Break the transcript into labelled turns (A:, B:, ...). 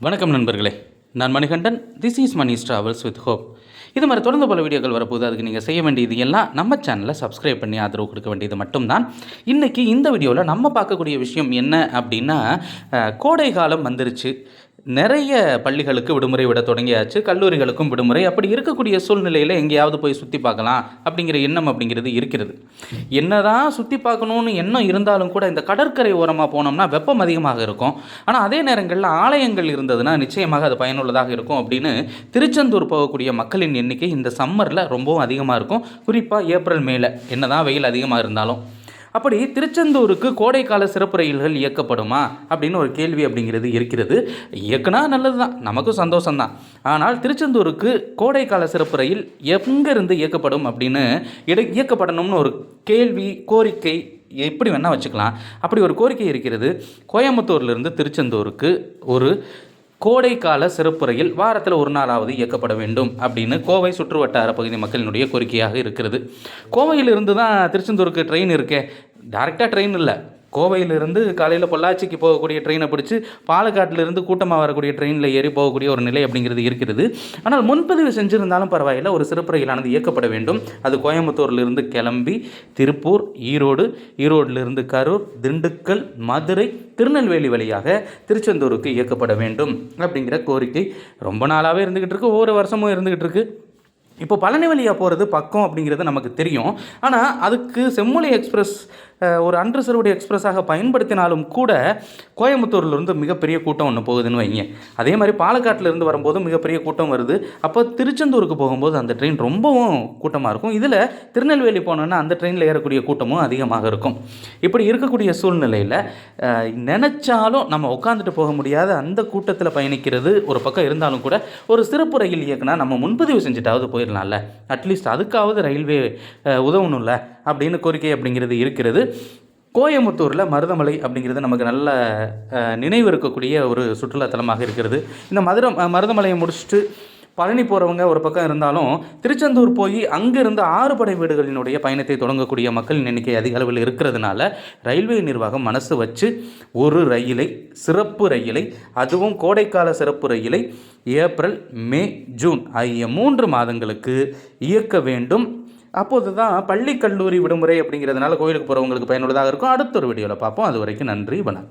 A: வணக்கம் நண்பர்களே. நான் Manikandan. This is Mani travels with hope இது மாதிரி தொடர்ந்து பல வீடியோக்கள் வரப்போகுது. அதுக்கு நீங்கள் செய்ய வேண்டியது எல்லாம் நம்ம சேனலை சப்ஸ்கிரைப் பண்ணி ஆதரவு கொடுக்க வேண்டியது மட்டும்தான். இன்றைக்கி இந்த வீடியோவில் நம்ம பார்க்கக்கூடிய விஷயம் என்ன அப்படின்னா கோடை காலம் வந்துருச்சு. நிறைய பள்ளிகளுக்கு விடுமுறை விட தொடங்கியாச்சு. கல்லூரிகளுக்கும் விடுமுறை. அப்படி இருக்கக்கூடிய சூழ்நிலையில் எங்கேயாவது போய் சுற்றி பார்க்கலாம் அப்படிங்கிற எண்ணம் அப்படிங்கிறது இருக்கிறது. என்னதான் சுற்றி பார்க்கணுன்னு எண்ணம் இருந்தாலும் கூட இந்த கடற்கரை ஓரமாக போனோம்னா வெப்பம் அதிகமாக இருக்கும். ஆனால் அதே நேரங்களில் ஆலயங்கள் இருந்ததுன்னா நிச்சயமாக அது பயனுள்ளதாக இருக்கும் அப்படின்னு திருச்செந்தூர் போகக்கூடிய மக்களின் எண்ணிக்கை இந்த சம்மரில் ரொம்பவும் அதிகமாக இருக்கும். குறிப்பாக ஏப்ரல் மேல என்னதான் வெயில் அதிகமாக இருந்தாலும். அப்படி திருச்செந்தூருக்கு கோடைக்கால சிறப்பு ரயில்கள் இயக்கப்படுமா அப்படின்னு ஒரு கேள்வி அப்படிங்கிறது இருக்கிறது. இயக்குனா நல்லது தான் நமக்கும் சந்தோஷம்தான். ஆனால் திருச்செந்தூருக்கு கோடைக்கால சிறப்பு ரயில் எங்கேருந்து இயக்கப்படும் அப்படின்னு இட இயக்கப்படணும்னு ஒரு கேள்வி கோரிக்கை எப்படி வேணால் வச்சுக்கலாம். அப்படி ஒரு கோரிக்கை இருக்கிறது. கோயம்புத்தூர்லேருந்து திருச்செந்தூருக்கு ஒரு கோடைக்கால சிறப்பு ரயில் வாரத்தில் ஒரு நாளாவது இயக்கப்பட வேண்டும் அப்படின்னு கோவை சுற்றுவட்டார பகுதி மக்களினுடைய கோரிக்கையாக இருக்கிறது. கோவையிலிருந்து தான் திருச்செந்தூருக்கு ட்ரெயின் இருக்கே. டேரெக்டாக ட்ரெயின் இல்லை. கோவையிலிருந்து காலையில் பொள்ளாச்சிக்கு போகக்கூடிய ட்ரெயினை பிடிச்சி பாலக்காட்டிலிருந்து கூட்டமாக வரக்கூடிய ட்ரெயினில் ஏறி போகக்கூடிய ஒரு நிலை அப்படிங்கிறது இருக்கிறது. ஆனால் முன்பதிவு செஞ்சுருந்தாலும் பரவாயில்லை. ஒரு சிறப்பு ரயிலானது இயக்கப்பட வேண்டும். அது கோயம்புத்தூர்லேருந்து கிளம்பி திருப்பூர் ஈரோடு ஈரோடிலிருந்து கரூர் திண்டுக்கல் மதுரை திருநெல்வேலி வழியாக திருச்செந்தூருக்கு இயக்கப்பட வேண்டும் அப்படிங்கிற கோரிக்கை ரொம்ப நாளாகவே இருந்துக்கிட்டு இருக்கு. ஒவ்வொரு வருஷமும் இருந்துக்கிட்டு இருக்குது இப்போ பழனி வழியாக போகிறது பக்கம் அப்படிங்கிறது நமக்கு தெரியும். ஆனால் அதுக்கு செம்மொழி எக்ஸ்பிரஸ் ஒரு அன்ரிசர்வ்டு எக்ஸ்பிரஸாக பயன்படுத்தினாலும் கூட கோயம்புத்தூர்லேருந்து மிகப்பெரிய கூட்டம் ஒன்று போகுதுன்னு வைங்க. அதே மாதிரி பாலக்காட்டிலேருந்து வரும்போது மிகப்பெரிய கூட்டம் வருது. அப்போ திருச்செந்தூருக்கு போகும்போது அந்த ட்ரெயின் ரொம்பவும் கூட்டமாக இருக்கும். இதில் திருநெல்வேலி போனோன்னா அந்த ட்ரெயினில் ஏறக்கூடிய கூட்டமும் அதிகமாக இருக்கும். இப்படி இருக்கக்கூடிய சூழ்நிலையில் நினச்சாலும் நம்ம உட்காந்துட்டு போக முடியாத அந்த கூட்டத்தில் பயணிக்கிறது ஒரு பக்கம் இருந்தாலும் கூட ஒரு சிறப்பு ரயில் இயக்குனா நம்ம முன்பதிவு செஞ்சுட்டாவது போயிடலாம்ல. அட்லீஸ்ட் அதுக்காவது ரயில்வே உதவணும்ல அப்படின்னு கோரிக்கை அப்படிங்கிறது இருக்கிறது. கோயம்புத்தூரில் மருதமலை அப்படிங்கிறது நமக்கு நல்ல நினைவு இருக்கக்கூடிய ஒரு சுற்றுலாத்தலமாக இருக்கிறது. இந்த மதுரை மருதமலையை முடிச்சுட்டு பழனி போகிறவங்க ஒரு பக்கம் இருந்தாலும் திருச்செந்தூர் போய் அங்கிருந்து ஆறு படை வீடுகளினுடைய பயணத்தை தொடங்கக்கூடிய மக்களின் எண்ணிக்கை அதிக அளவில் இருக்கிறதுனால ரயில்வே நிர்வாகம் மனசு வச்சு ஒரு ரயிலை சிறப்பு ரயிலை அதுவும் கோடைக்கால சிறப்பு ரயிலை ஏப்ரல் மே ஜூன் ஆகிய மூன்று மாதங்களுக்கு இயக்க வேண்டும். அப்போது தான் பள்ளி கல்லூரி விடுமுறை அப்படிங்கிறதுனால கோயிலுக்கு போகிறவங்களுக்கு பயனுள்ளதாக இருக்கும். அடுத்த ஒரு வீடியோவில் பார்ப்போம். அது வரைக்கும் நன்றி வணக்கம்.